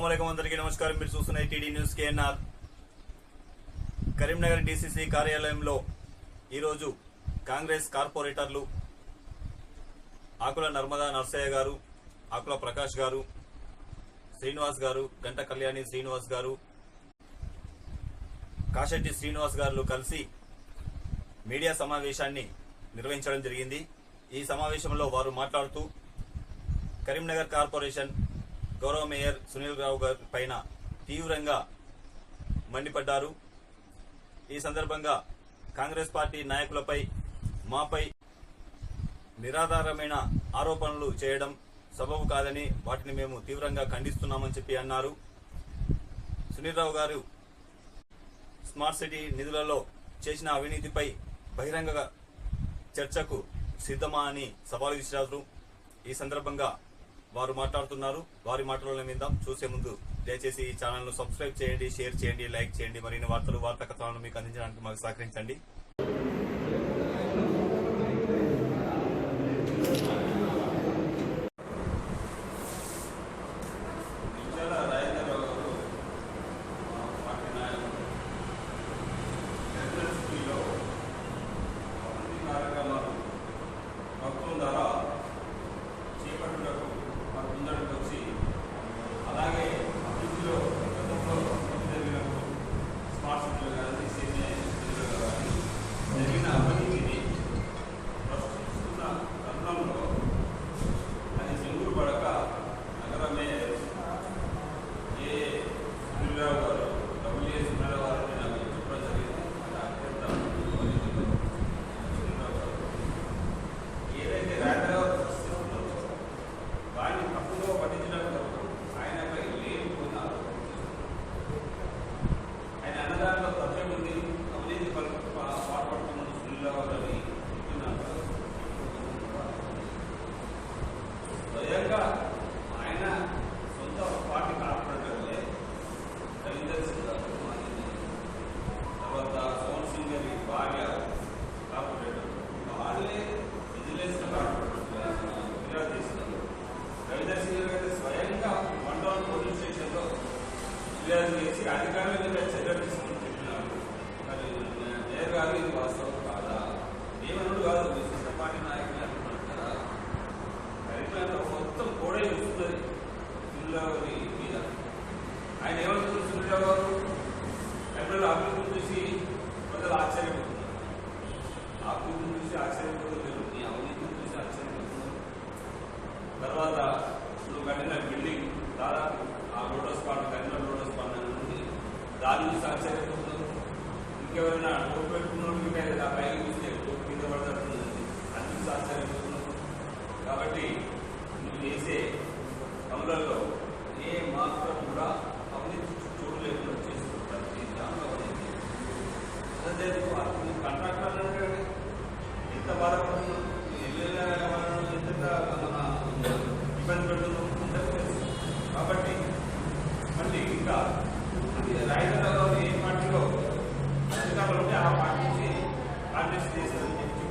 అస్సలం అందరికీ నమస్కారం. మీరు చూస్తున్న TD news KNR. Karimnagar DCC కార్యాలయంలో ఈరోజు కాంగ్రెస్ కార్పొరేటర్లు ఆకుల నర్మదా నర్సయ్య గారు ఆకుల ప్రకాష్ గారు శ్రీనివాస్ గారు గంట కళ్యాణి శ్రీనివాస్ గారు కాశెట్టి శ్రీనివాస్ గారు కలిసి మీడియా సమావేశాన్ని నిర్వహించడం జరిగింది. ఈ సమావేశంలో వారు మాట్లాడుతూ కరీంనగర్ కార్పొరేషన్ గౌరవ మేయర్ సునీల్ రావు గారి పైన తీవ్రంగా మండిపడ్డారు. ఈ సందర్భంగా కాంగ్రెస్ పార్టీ నాయకులపై మాపై నిరాధారమైన ఆరోపణలు చేయడం సబబు కాదని వాటిని మేము తీవ్రంగా ఖండిస్తున్నామని చెప్పి అన్నారు. సునీల్ రావు గారు స్మార్ట్ సిటీ నిధులలో చేసిన అవినీతిపై బహిరంగ చర్చకు సిద్ధమా అని సవాలు విసిరారు. ఈ సందర్భంగా వారు మాట్లాడుతున్నారు. వారి మాటలను విందాం. చూసే ముందు దయచేసి ఈ ఛానల్ను సబ్స్క్రైబ్ చేయండి షేర్ చేయండి లైక్ చేయండి. మరిన్ని వార్తలు వార్తా కథనాలను మీకు అందించడానికి మాకు సహకరించండి కార్యక్రమాలు ప్రభుత్వం ద్వారా చేపట్టుటకు మన ముందరకు వచ్చి అలాగే అభివృద్ధిలో గతంలో అభివృద్ధి జరిగినప్పుడు స్మార్ట్ సిటీలు కానీ సీనియర్ సిటీలు కానీ జరిగిన అవినీతిని ప్రశ్నిస్తున్న తరుణంలో అది చెంగురు పడక నగర మేయర్ ఏ సునీలరావు గారు డబ్ల్యూఏ సునీలరావు గారు నాకు చెప్పడం జరిగింది అది అత్యంత అవినీతిలో సునీలరావు గారు ఏదైతే రాజారావు ప్రశ్నిస్తున్నారో వారిని తప్పుగా పట్టించినప్పుడు ఆయనపై లేనిపోయిన ఆరోపణలు చేస్తున్నారు. ఆయన అన్నదాంట్లో తథ్యం ఉంది అవినీతి పలు- పా- పాల్పడుతున్న సునీలరావు గారిని చెప్పినాక స్వయంగా ఆయన సొంత పార్టీ కార్పొరేటర్లే రవీందర్ సింగ్ గారు మాజీ తర్వాత సోన్ సింగ్ గారి భార్య కార్పొరేటర్ వాళ్ళే విజిలెన్స్ కార్పొరేటర్ ఫిర్యాదు చేసినారు రవీందర్ సింగ్ గారు అయితే స్వయంగా వన్ టౌన్ పోలీస్ స్టేషన్లో ఫిర్యాదు చేసి అధికారుల మీద చర్యలు తీసుకుని చెప్పినారు మరి మేయర్ గారు ఇది వాస్తవం కాదా ఏమనుడు కాదు విశిష్ట పార్టీ నాయకులు అంటున్నారు కదా కరీంనగర్ మొత్తం కోడే వస్తుంది సునీలరావు మీద ఆయన ఏమంటున్నారు సునీలరావు గారు కరీంనగర్ అభివృద్ధి చూసి ప్రజలు ఆశ్చర్యపోతున్నారు అభివృద్ధి చూసి ఆశ్చర్యపోతున్నారు ఈ అవినీతిని చూసి ఆశ్చర్యపోతున్నారు తర్వాత నువ్వు కట్టిన బిల్డింగ్ దాదాపు ఆ లోటస్ పాట కట్టిన లోటస్ పాండ్ అని దాని చూసి ఆశ్చర్యపోతున్నారు ఇంకెవరైనా డోర్ పెట్టుకున్నట్టు ఆ పైకి చూస్తే డోర్ కింద పడతాడు అని చూసి ఆశ్చర్యపోతున్నారు కాబట్టి నువ్వు చేసే పనులలో ఏ మాత్రం కూడా అవినీతి చోటు లేకుండా చేసుకుంటారు ఈ దాంట్లో అవినీతి అదే నువ్వు అతను కాంట్రాక్టర్ అంటే ఎంత బాధపడుతున్నావు ఎల్లుల్లా మనం ఎంత మన ఇబ్బంది పెడుతున్నాం అందరికీ తెలుసు కాబట్టి మళ్ళీ ఇంకా అది ఏ పార్టీలో అధికారంలో ఉంటే ఆ పార్టీ కాంగ్రెస్ చేస్తారని చెప్పి.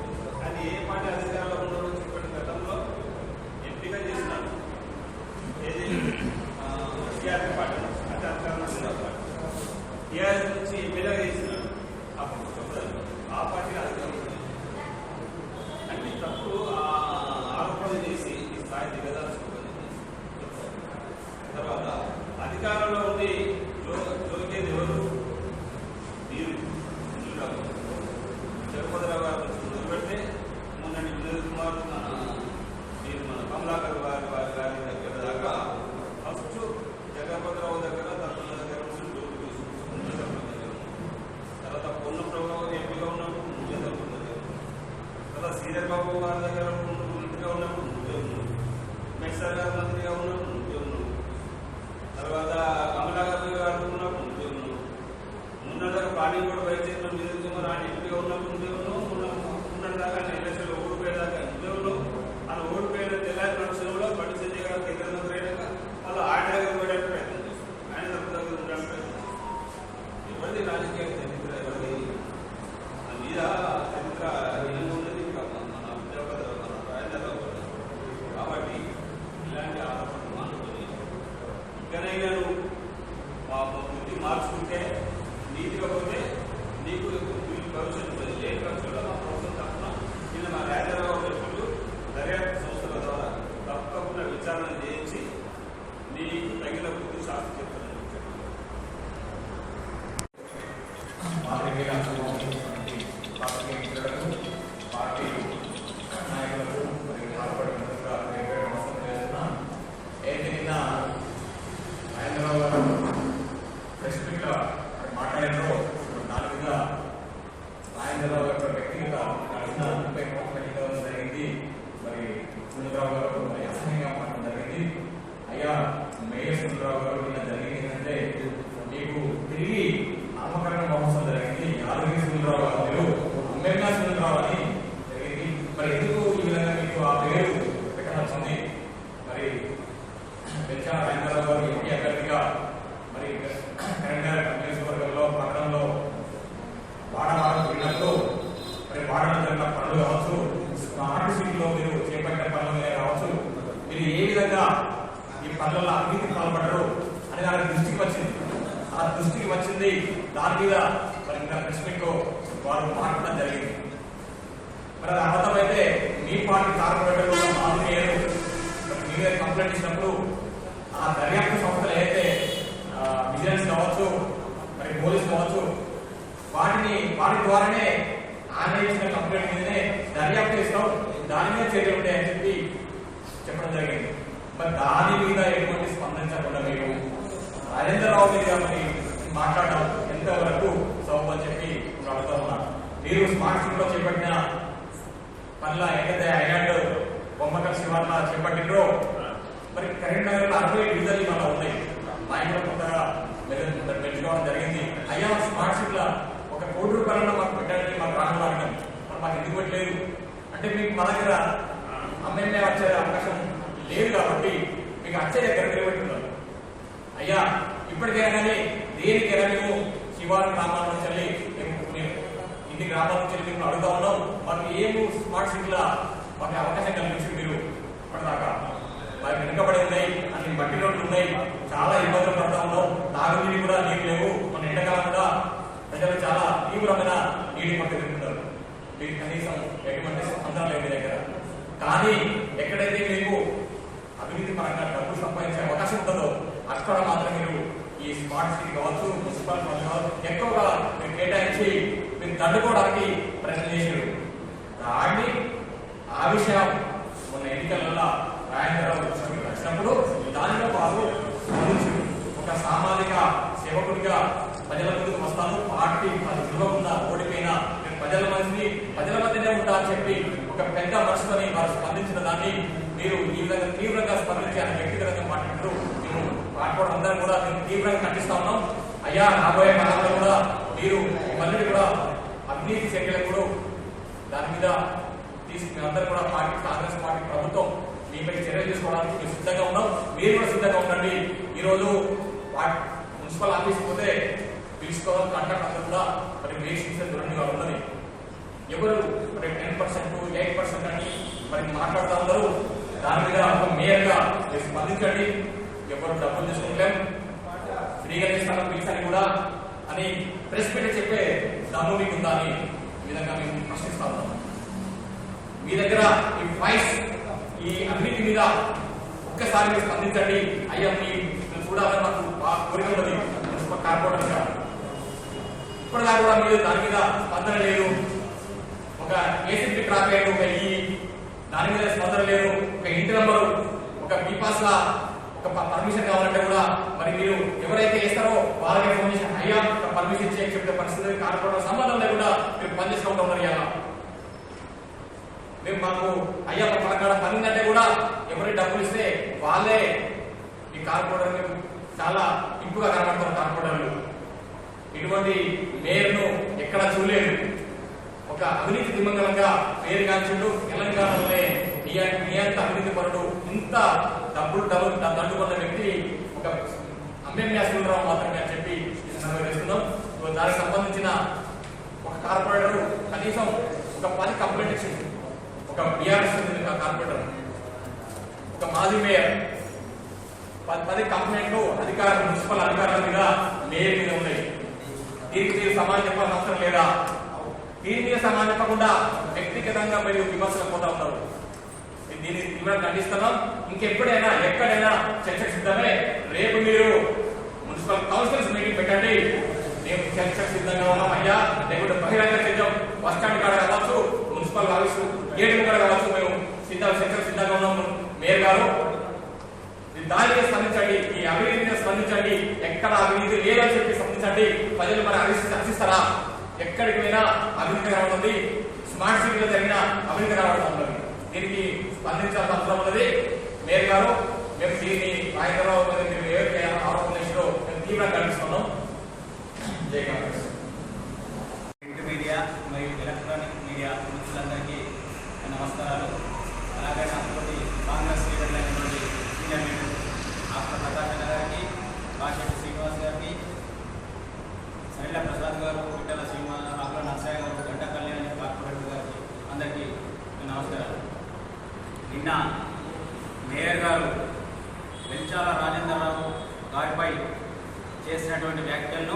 అది ఏ పార్టీ అధికారంలో ఉన్నారో చెప్పిన గతంలో ఎంపిక చేసినారు ఏది టీఆర్ఎస్ పార్టీ అంటే అధికారంలో ఉన్న పార్టీ టీఆర్ఎస్ నుంచి ఎమ్మెల్యేగా చేసినారు అప్పుడు చెప్తారు ఆ పార్టీ అధికారంలో ఉంది. అన్ని తప్పుడు ఆ ఆరోపణలు చేసి ఈ స్థాయి దిగదాల్చుకోవాలి తర్వాత అధికారంలో ఉండి జో- జోకేది ఎవరు మీరు చంద్రబాబు జగపతిరావు గారు నుంచి మొదలుపెడితే మొన్నటి వినోద్ కుమార్ మన మీరు మన కమలాకర్ వారి వారి గారి దగ్గర దాకా ఫస్ట్ జగపతిరావు దగ్గర తప్పుల దగ్గర నుంచి డోర్ తీసుకుంటున్నారు తర్వాత పొన్న ప్రభావం ఎంపీగా ఉన్నప్పుడు నువ్వే తప్పుల దగ్గర తర్వాత శ్రీధర్ బాబు గారి దగ్గర మంత్రిగా ఉన్నప్పుడు నువ్వే ఉన్నావు మెక్సర్ గారు మంత్రిగా ఉన్నప్పుడు నువ్వే ఉన్నావు తర్వాత కమలా గారు గారు ఉన్నప్పుడు నువ్వే ఉన్నావు ముందంతా కూడా వైద్యంలో చైర్మన్ రాని కుమార్ ఉన్నప్పుడు నువ్వే ఉన్నదాకా ఎలక్షన్లో ఓడిపోయేదాకా నువ్వే అలా ఓడిపోయిన తెల్లారి నడుచులో బండి సంజయ్ గారు కేంద్ర మంత్రి అయినాక వాళ్ళు ఆయన దగ్గర పోయడానికి ప్రయత్నం చేస్తారు ఆయన తప్పు దగ్గర ఉండడానికి ప్రయత్నం చేస్తారు ఎవరిది రాజకీయ చరిత్ర ఎవరిది మన మీద చరిత్ర ఏమున్నది ఇంకా మన ఉద్యోగ మన రాజధాని కాబట్టి ఇలాంటి ఆరోపణలు మానుకొని ఇకనైనా నేను మా బుద్ధి మార్చుకుంటే నీతిగా పోతే నీకు నీకు భవిష్యత్తు ఉంటుంది. లేని పక్షంలో మా ప్రభుత్వం తరఫున నిన్న మా రాజారావు వ్యక్తులు దర్యాప్తు సంస్థల ద్వారా తప్పకుండా విచారణ చేయించి నీకు తగిన బుద్ధి శాస్త్రం చెప్తానని చెప్పాను పార్టీకి అనుభవమైనటువంటి పార్టీ మిత్రులకు పార్టీ నాయకులకు మరియు పాల్పడినందుకు నేను నమస్కారం చేస్తున్నాను అయితే నిన్న హైదరాబాద్ గారు ప్రెస్ మీట్లో మాట్లాడారు నాలుగుగా రాజేంద్రరావు గారు వ్యక్తిగత కలిసిన ముప్పై కోట్ల జరిగింది మరి సుందరరావు గారు మరి అసహ్యంగా మాట్లాడడం జరిగింది అయ్యా మేయర్ సుందరరావు గారు నిన్న జరిగింది ఏంటంటే మీకు తిరిగి నామకరణ మహోత్సవం జరిగింది. యాదగిరి సుందరరావు గారు అంబేద్కర్ సుందరరావు అని జరిగింది. మరి ఎందుకు ఈ విధంగా మీకు ఆ పేరు పెట్టడం వచ్చింది మరి పెంచా రాజేంద్రరావు గారు ఎంపీ అభ్యర్థిగా మరి కరీంనగర్ నియోజకవర్గంలో పట్టణంలో వాడవారం వెళ్ళినప్పుడు మరి వాడడం జరిగిన పనులు కావచ్చు స్మార్ట్ సిటీలో మీరు చేపట్టిన పనులు కావచ్చు మీరు ఏ విధంగా ఈ పనులలో అవినీతి పాల్పడరు అని దాని దృష్టికి వచ్చింది. ఆ దృష్టికి వచ్చింది దాని మీద మరి ఇంకా ప్రెస్ వారు మాట్లాడడం జరిగింది. మరి అది అబద్ధమైతే మీ పార్టీ కార్పొరేటర్లు మాది మేయర్ మరి మీ మీద కంప్లైంట్ ఇచ్చినప్పుడు ఆ దర్యాప్తు సంస్థలు ఏదైతే విజిలెన్స్ కావచ్చు మరి పోలీస్ కావచ్చు వాటిని వాటి ద్వారానే ఆయన ఇచ్చిన కంప్లైంట్ మీదనే దర్యాప్తు చేస్తాం. దాని మీద చర్యలు ఉంటాయని చెప్పి చెప్పడం జరిగింది. మరి దాని మీద ఎటువంటి స్పందించకుండా మీరు రాజేంద్రరావు మీద మరి మాట్లాడడం ఎంతవరకు సబబు అని చెప్పి ఉన్నాను మీరు స్మార్ట్ సిటీలో చేపట్టిన పనుల ఏదైతే ఐలాండ్ బొమ్మకల్ శివార్ల చేపట్టినరో మరి కరీంనగర్లో అరవై డీజల్ మన ఉన్నాయి. నాయకులు కొత్తగా మెరు- పెంచుకోవడం జరిగింది. అయ్యా స్మార్ట్ సిటీలో ఒక కోటి రూపాయలను మాకు పెట్టండి మాకు రాను అడిగాం మరి మాకు ఎందుకు పెట్టలేదు? అంటే మీకు మా దగ్గర ఎమ్మెల్యే వచ్చే అవకాశం లేదు కాబట్టి మీకు వచ్చే దగ్గర నిలబెట్టున్నారు అయ్యా ఇప్పటికైనా కానీ దేనికైనా మేము శివారు గ్రామాల నుంచి మేము ఇన్ని గ్రామాల నుంచి మేము అడుగుతా ఉన్నాం. మాకు ఏం స్మార్ట్ సిటీల మాకు అవకాశం కల్పించింది మీరు. ఇప్పటిదాకా మరి వెనుకబడి ఉన్నాయి అన్ని మట్టి రోడ్లు ఉన్నాయి. చాలా ఇబ్బందులు పడతా ఉన్నాం. తాగునీరు కూడా నీరు లేవు. మన ఎండకాలం కూడా ప్రజలు చాలా తీవ్రమైన నీటి పట్టు తిరుగుతున్నారు మీకు కనీసం ఎటువంటి స్పందన లేదు దగ్గర. కానీ ఎక్కడైతే మీకు అభివృద్ధి పరంగా డబ్బులు సంపాదించే అవకాశం ఉంటుందో అక్కడ మాత్రం మీరు ఈ స్మార్ట్ సిటీ కావచ్చు మున్సిపల్ కావచ్చు ఎక్కువగా మీరు కేటాయించి మీరు దండుకోవడానికి ప్రయత్నం చేశారు. దాన్ని ఆ విషయం మొన్న ఎన్నికలలో రాజేంద్రరావు వచ్చినప్పుడు దానిలో వారు స్పందించారు. ఒక సామాజిక సేవకుడిగా ప్రజల ముందుకు వస్తాను. పార్టీ అది నిలవకుండా ఓడిపోయినా నేను ప్రజల మనిషిని ప్రజల మధ్యనే ఉంటా అని చెప్పి ఒక పెద్ద మనసుని వారు స్పందించిన దాన్ని మీరు ఈ విధంగా తీవ్రంగా స్పందించి ఆయన వ్యక్తిగతంగా మాట్లాడారు మేము మాట్లాడడం అందరం కూడా మేము తీవ్రంగా ఖండిస్తా ఉన్నాం. అయ్యా రాబోయే కాలంలో కూడా మీరు మళ్ళీ కూడా అవినీతి చర్యలకు కూడా దాని మీద తీసుకు అందరూ కూడా పార్టీ కాంగ్రెస్ పార్టీ ప్రభుత్వం మీపై చర్యలు తీసుకోవడానికి మేము సిద్ధంగా ఉన్నాం. మీరు కూడా సిద్ధంగా ఉండండి. ఈరోజు మున్సిపల్ ఆఫీస్ పోతే పిలుచుకోవాలి కాంట్రాక్ట్ అందరూ కూడా మరి వేసి దూరంగా ఉన్నది. ఎవరు మరి టెన్ పర్సెంట్ ఎయిట్ పర్సెంట్ అని మరి మాట్లాడుతూ ఉన్నారు. దాని మీద ఒక మేయర్గా మీరు స్పందించండి ఎవరు డబ్బులు తీసుకోలేం ఫ్రీగా చేస్తాను పిలిచి అని కూడా అని ప్రెస్ పెట్టి చెప్పే దమ్ము మీకు ఉందా అని ఈ విధంగా మేము ప్రశ్నిస్తా. ఉన్నాం మీ దగ్గర ఈ వాయిస్ ఈ అన్నిటి మీద ఒక్కసారి మీరు స్పందించండి. అయ్యా మీ మీరు చూడాలని మాకు కోరిక ఉన్నది. మున్సిపల్ కార్పొరేటర్గా ఇప్పటిదాకా కూడా మీరు దాని మీద స్పందన లేదు. ఒక ఏసీపీ ట్రాక్ అయ్యాడు ఒక ఈ దాని మీద స్పందన లేదు. ఒక ఇంటి నంబరు ఒక బీపాస్ లా ఒక పర్మిషన్ కావాలంటే కూడా మరి మీరు ఎవరైతే ఇస్తారో వాళ్ళకి ఫోన్ చేసి అయ్యా పర్మిషన్ ఇచ్చే చెప్పే పరిస్థితి కాకపోవడం సంబంధం లేకుండా మీరు పనిచేసుకుంటూ ఉన్నారు ఇలా మేము మాకు అయ్యా పలకాడ పని ఉందంటే కూడా ఎవరి డబ్బులు ఇస్తే వాళ్ళే ఈ కార్పొరేటర్ చాలా ఇంపుగా కనబడతారు కార్పొరేటర్లు. ఇటువంటి మేయర్ను ఎక్కడ చూడలేదు. ఒక అవినీతి దిమంగళంగా పేరుగాంచుడు తెలంగాణలోనే నియంత అవినీతి పరుడు ఇంత డబ్బులు డబ్బులు దండుకున్న వ్యక్తి ఒక అమ్మేమ్యా సుందరరావు మాత్రమే అని చెప్పి వేస్తున్నాం దానికి సంబంధించిన ఒక కార్పొరేటర్ కనీసం ఒక పది కంప్లైంట్ ఇచ్చింది ఒక బీఆర్ఎస్ కార్పొరేటర్. ఒక మాజీ మేయర్. పది పది కంప్లైంట్లు అధికార మున్సిపల్ అధికారుల మీద మేయర్ మీద ఉన్నాయి. దీనికి సమాజం చెప్పాల్సిన అవసరం లేదా? దీని మీద సమాధానం వ్యక్తిగతంగా మీరు విమర్శలు పోతా ఉన్నారు దీన్ని తీవ్రంగా ఖండిస్తున్నాం. ఇంకెప్పుడైనా ఎక్కడైనా చర్చ సిద్ధమే. రేపు మీరు మున్సిపల్ కౌన్సిల్స్ మీటింగ్ పెట్టండి. మేము చర్చ సిద్ధంగా ఉన్నాం అయ్యా. లేకుంటే బహిరంగ సిద్ధం బస్ స్టాండ్ కాడ కావచ్చు మున్సిపల్ ఆఫీసు గేట్ కాడ కావచ్చు మేము. సిద్ధం చర్చ సిద్ధంగా ఉన్నాము మేయర్ గారు దానికి స్పందించండి. ఈ అవినీతిని స్పందించండి. ఎక్కడ అవినీతి లేదని చెప్పి స్పందించండి. ప్రజలు మన అవినీతి ఎక్కడికి పోయినా అభివృద్ధి రావడం స్మార్ట్ సిటీలో జరిగిన అభివృద్ధి రావడం ఉన్నది. దీనికి స్పందించాల్సిన అవసరం ఉన్నది. మేయర్ గారు మేము దీన్ని రాయకరావు ఆరోపణ చేసినో మేము తీవ్రంగా ఖండిస్తున్నాం. జయ కాంగ్రెస్ ప్రింట్ మీడియా మరియు ఎలక్ట్రానిక్ మీడియా మిత్రులందరికీ నా నమస్కారాలు అలాగే నాతోటి కాంగ్రెస్ లీడర్లైనటువంటి సీనియర్ లీడర్ ఆకుల ప్రకాశ్ అన్న గారికి బాషెట్టి శ్రీనివాస్ గారికి సరిల ప్రసాద్ గారు పిట్టల శ్రీమా ఆకుల నరసయ్య గారు గడ్డ కళ్యాణి కార్పొరేటర్ గారికి అందరికీ నా నమస్కారాలు నిన్న మేయర్ గారు వెంచాల రాజేంద్రరావు గారిపై చేసినటువంటి వ్యాఖ్యలను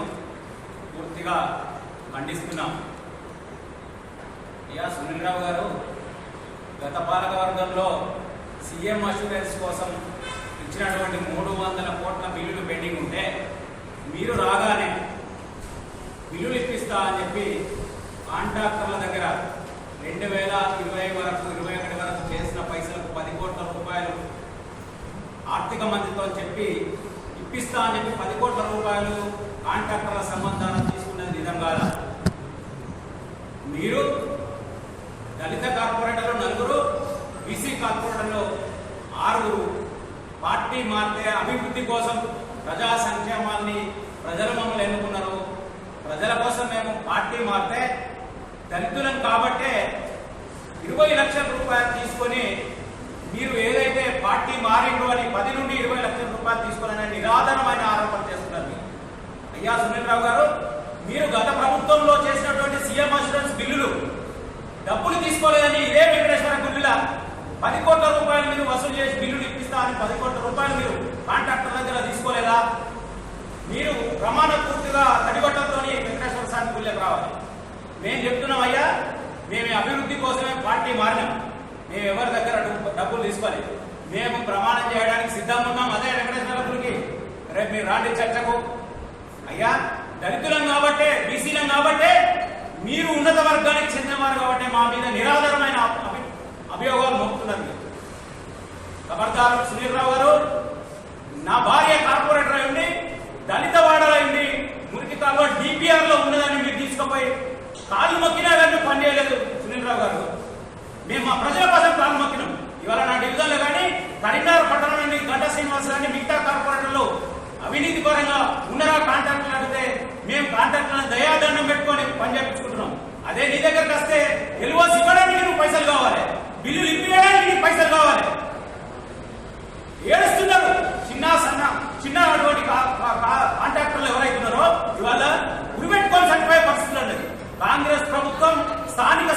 పూర్తిగా ఖండిస్తున్నాం. అయ్యా సునీల్ రావు గారు గత పాలకవర్గంలో సీఎం అష్యూరెన్స్ కోసం ఇచ్చినటువంటి మూడు వందల కోట్ల బిల్లులు పెండింగ్ ఉంటే మీరు రాగానే బిల్లులు ఇప్పిస్తా అని చెప్పి కాంట్రాక్టర్ల దగ్గర రెండు వేల ఇరవై వరకు ఇరవై ఒకటి వరకు చేసిన పైసలకు పది కోట్ల రూపాయలు. ఆర్థిక మంత్రితో చెప్పి ఇప్పిస్తా అని చెప్పి పది కోట్ల రూపాయలు కాంట్రాక్టర్ల సంబంధాలు తీసుకునే నిజం కాదా? మీరు దళిత కార్పొరేటర్లు నలుగురు బీసీ కార్పొరేటర్లు ఆరుగురు పార్టీ మారితే అభివృద్ధి కోసం ప్రజా సంక్షేమాన్ని ప్రజలు మమ్మల్ని ఎన్నుకున్నారు. ప్రజల కోసం మేము పార్టీ మారితే దళితులం కాబట్టే ఇరవై లక్షల రూపాయలు తీసుకొని మీరు ఏదైతే పార్టీ మారిండు అని పది నుండి ఇరవై లక్షల రూపాయలు తీసుకుని నిరాధారమైన ఆరోపణ చేస్తున్నారు అయ్యా సునీల్ రావు గారు మీరు గత ప్రభుత్వంలో చేసినటువంటి సీఎం అష్యూరెన్స్ బిల్లులు డబ్బులు తీసుకోలేదని ఇదే వెంకటేశ్వర గుడిల పది కోట్ల రూపాయలు మీరు వసూలు చేసి బిల్లులు ఇప్పిస్తా అని పది కోట్ల రూపాయలు మీరు కాంట్రాక్టర్ దగ్గర తీసుకోలేదా? మీరు ప్రమాణ పూర్తిగా తడిగొట్టంతో వెంకటేశ్వర స్వామి గుళ్ళకి రావాలి. మేము చెప్తున్నాం అయ్యా మేము అభివృద్ధి కోసమే పార్టీ మారినాం. మేము ఎవరి దగ్గర డబ్బులు తీసుకోలేదు మేము ప్రమాణం చేయడానికి సిద్ధంగా ఉన్నాం. అదే వెంకటేశ్వర రేపు మీరు రాండి చర్చకు. అయ్యా దళితులం కాబట్టే బీసీలం కాబట్టే మీరు ఉన్నత వర్గానికి చెందినవారు కాబట్టి మా మీద నిరాధారమైన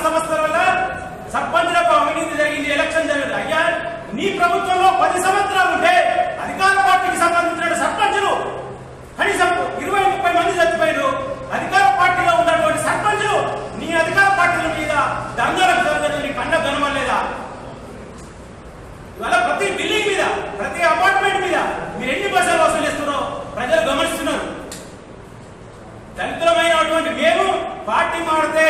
సంస్థల వల్ల సర్పంచులకు అవినీతి జరిగింది ఎలక్షన్ జరిగింది. అయ్యా నీ ప్రభుత్వంలో పది సంవత్సరాలు ఉంటే అధికార పార్టీకి సంబంధించిన సర్పంచులు కనీసం ఇరవై ముప్పై మంది చచ్చిపోయారు. అధికార పార్టీలో ఉన్నటువంటి సర్పంచులు నీ అధికార పార్టీల మీద దంగలకు జరగదు నీ కండ కనుమలేదా ఇవాళ ప్రతి బిల్డింగ్ మీద ప్రతి అపార్ట్మెంట్ మీద మీరు ఎన్ని పైసలు వసూలు చేస్తున్నారో ప్రజలు గమనిస్తున్నారు. దళితులమైనటువంటి మేము పార్టీ మాడితే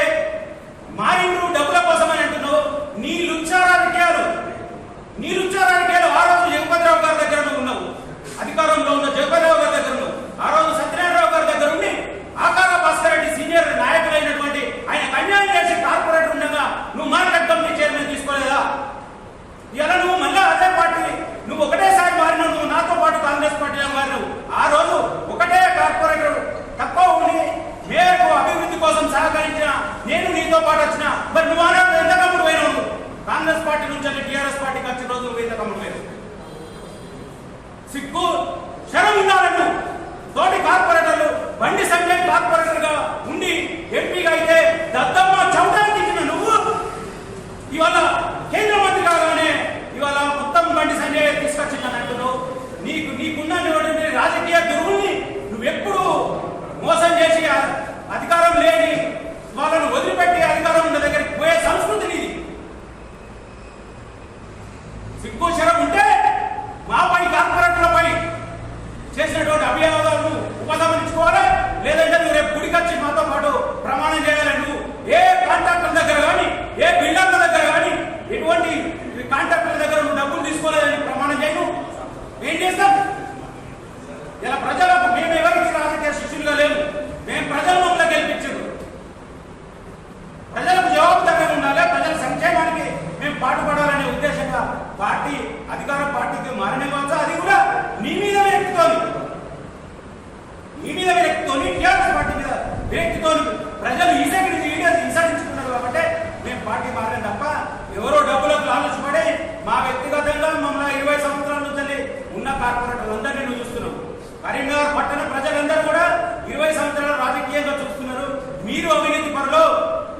సిగ్గు శరం ఉండాలను. తోటి కార్పొరేటర్లు బండి సంజయ్ కార్పొరేటర్గా ఉండి ఎంపీగా అయితే దద్దమ్మ చౌటానికి ఇచ్చిన నువ్వు? ఇవాళ కేంద్ర మంత్రి కాగానే ఇవాళ మొత్తం బండి సంజయ్ తీసుకొచ్చిందని అంటున్నావు. నీకు నీకున్న రాజకీయ గురువుని నువ్వెప్పుడు మోసం చేసి అధికారం లేని వాళ్ళను వదిలిపెట్టి అధికారం ఉన్న దగ్గరికి పోయే సంస్కృతి నీది సిగ్గు శరం మాపై కార్పొరేటర్లపై చేసినటువంటి అభియానాలను ఉపసంహరించుకోవాలి పార్టీ అధికార పార్టీకి మారిన మాత్రం అది కూడా నీ మీద వ్యక్తితోని. నీ మీద వ్యక్తితోని టీఆర్ఎస్ పార్టీ మీద వ్యక్తితోని ప్రజలు ఈసెక్ట్ హింసించుకున్నారు కాబట్టి మేము పార్టీ మారిన తప్ప ఎవరో డబ్బులకు ఆలోచపడి మా వ్యక్తిగతంగా మమ్మల్ని ఇరవై సంవత్సరాల నుంచి ఉన్న కార్పొరేటర్లందరినీ నువ్వు చూస్తున్నావు కరీంనగర్ పట్టణ ప్రజలందరూ కూడా ఇరవై సంవత్సరాల రాజకీయంగా చూస్తున్నారు. మీరు అవినీతి పరులో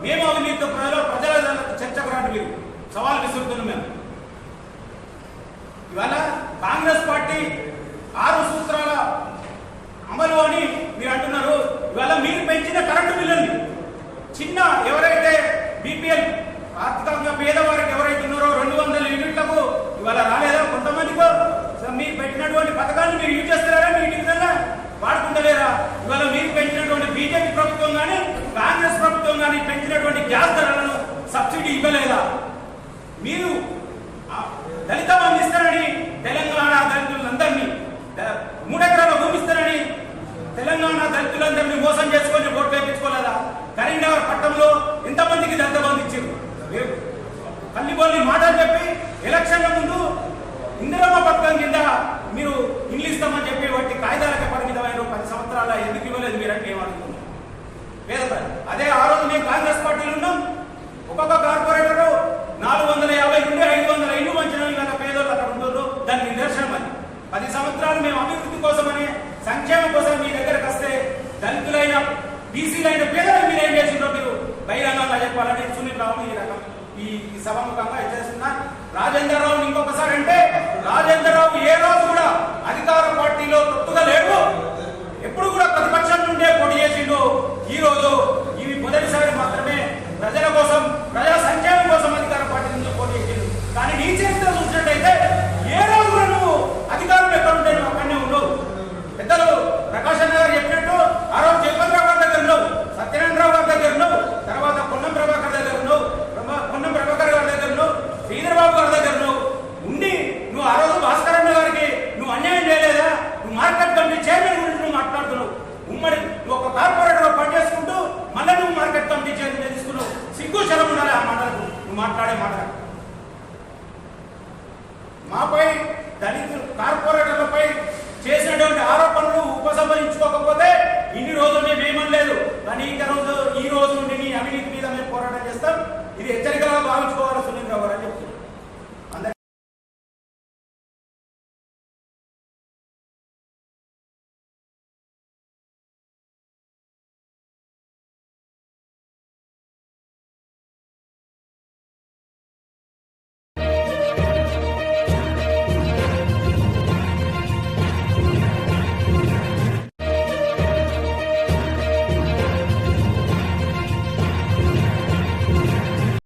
మేము అవినీతి పరులో ప్రజల చర్చకు రాండి మీరు. సవాల్ విసురుతున్నాం మేము. ఇవాళ కాంగ్రెస్ పార్టీ ఆరు సూత్రాల అమలు అని మీరు అంటున్నారు. ఇవాళ మీరు పెంచిన కరెంటు బిల్లుని చిన్న ఎవరైతే బీపీఎల్ ఆర్థికంగా పేదవారికి ఎవరైతే ఉన్నారో రెండు వందల యూనిట్లకు ఇవాళ రాలేదా కొంతమందికో? సో మీరు పెట్టినటువంటి పథకాన్ని మీరు యూజ్ చేస్తారా మీ ఇంటి విధంగా వాడుకుంటలేరా? ఇవాళ మీరు పెంచినటువంటి బీజేపీ ప్రభుత్వం కానీ కాంగ్రెస్ ప్రభుత్వం కానీ పెంచినటువంటి గ్యాస్ ధరలను సబ్సిడీ ఇవ్వలేదా? మీరు ఆ దళిత ఇస్తారని తెలంగాణ దళితులందరినీ ద- మూడెకరాల భూమి ఇస్తారని తెలంగాణ దళితులందరినీ మోసం చేసుకొని ఓట్లు వేయించుకోలేదా? కరీంనగర్ పట్టణంలో ఎంతమందికి దళిత బంధు ఇచ్చారు. మీరు కల్లిబోల్ని మాటలు చెప్పి ఎలక్షన్ల ముందు ఇందిరమ్మ పథకం కింద మీరు ఇల్లు ఇస్తామని చెప్పి వాటి కాగితాలకు పరిమితమైన పది సంవత్సరాల ఎందుకు ఇవ్వలేదు మీరంటే ఏమనుకుంటున్నారు? పేద ప్రజలు. అదే సభముఖంగా హెచ్చరిస్తున్నా రాజేంద్రరావు ఇంకొకసారి అంటే రాజేంద్రరావు ఏ రోజు కూడా అధికార పార్టీలో తొత్తుగా లేడు. ఎప్పుడు కూడా ప్రతిపక్షం నుండే పోటీ చేసిండు. ఈ రోజు ఇవి మొదటిసారి మాత్రమే ప్రజల కోసం ప్రజల సంక్షేమం కోసం అధికార పార్టీ నుంచి పోటీ చేసిండు. కానీ నీ చేస్తే नवीकरोति